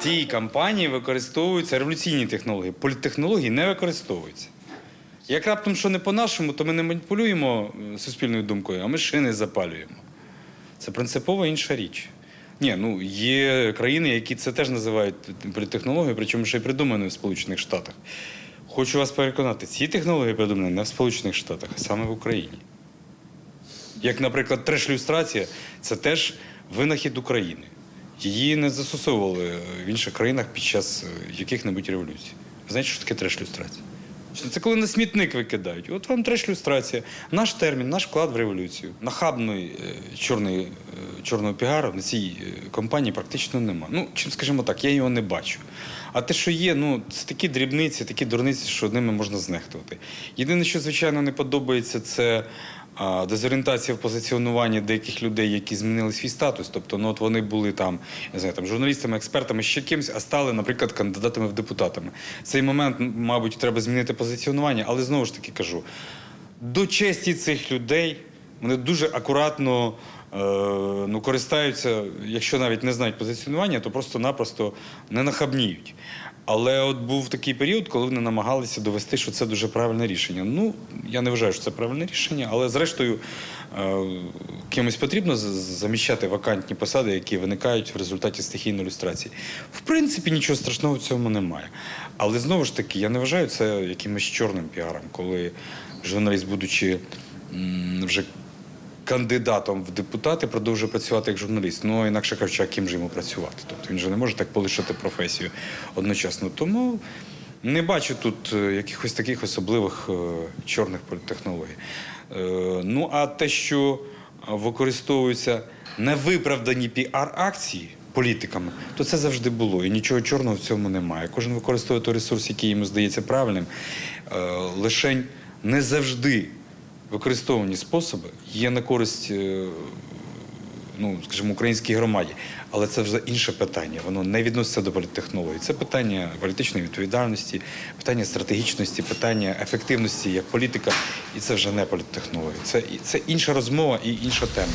В тій кампанії використовуються революційні технології. Політтехнології не використовуються. Як раптом що не по-нашому, то ми не маніпулюємо е, суспільною думкою, а ми шини запалюємо. Це принципово інша річ. Ні, ну є країни, які це теж називають політтехнологією, причому ще й придумані в Сполучених Штатах. Хочу вас переконати, ці технології придумані не в Сполучених Штатах, а саме в Україні. Як, наприклад, треш-люстрація це теж винахід України. Її не застосовували в інших країнах під час е, яких-небудь революцій. Ви знаєте, що таке треш-люстрація? Це коли на смітник викидають. От вам треш-люстрація. Наш термін, наш вклад в революцію. Нахабної е, чорної, е, чорного піару на цій компанії практично нема. Ну, чим скажімо так, я його не бачу. А те, що є, ну це такі дрібниці, такі дурниці, що ними можна знехтувати. Єдине, що звичайно не подобається, це дезорієнтація в позиціонуванні деяких людей, які змінили свій статус. Тобто, ну от вони були там, я знаю, там журналістами, експертами, ще кимось, а стали, наприклад, кандидатами в депутатами. В цей момент, мабуть, треба змінити позиціонування, але знову ж таки кажу: до честі цих людей вони дуже акуратно. е, Ну, користаються, якщо навіть не знають позиціонування, то просто-напросто не нахабніють. Але от був такий період, коли вони намагалися довести, що це дуже правильне рішення. Ну, я не вважаю, що це правильне рішення, але зрештою е, кимось потрібно заміщати вакантні посади, які виникають в результаті стихійної ілюстрації. В принципі, нічого страшного в цьому немає. Але знову ж таки, я не вважаю це якимось чорним піаром, коли журналіст, будучи вже кандидатом в депутати продовжує працювати як журналіст. Ну інакше кажучи, а ким же йому працювати? Тобто він же не може так полишити професію одночасно. Тому не бачу тут е, якихось таких особливих е, чорних політтехнологій. Е, ну а те, що використовуються невиправдані піар-акції. Політиками, то це завжди було, і нічого чорного в цьому немає. Кожен використовує той ресурс, який йому здається правильним. Лишень не завжди використовувані способи є на користь, е, ну, скажімо, українській громаді. Але це вже інше питання. Воно не відноситься до політтехнології. Це питання політичної відповідальності, питання стратегічності, питання ефективності як політика. І це вже не політтехнологія. Це, це інша розмова і інша тема.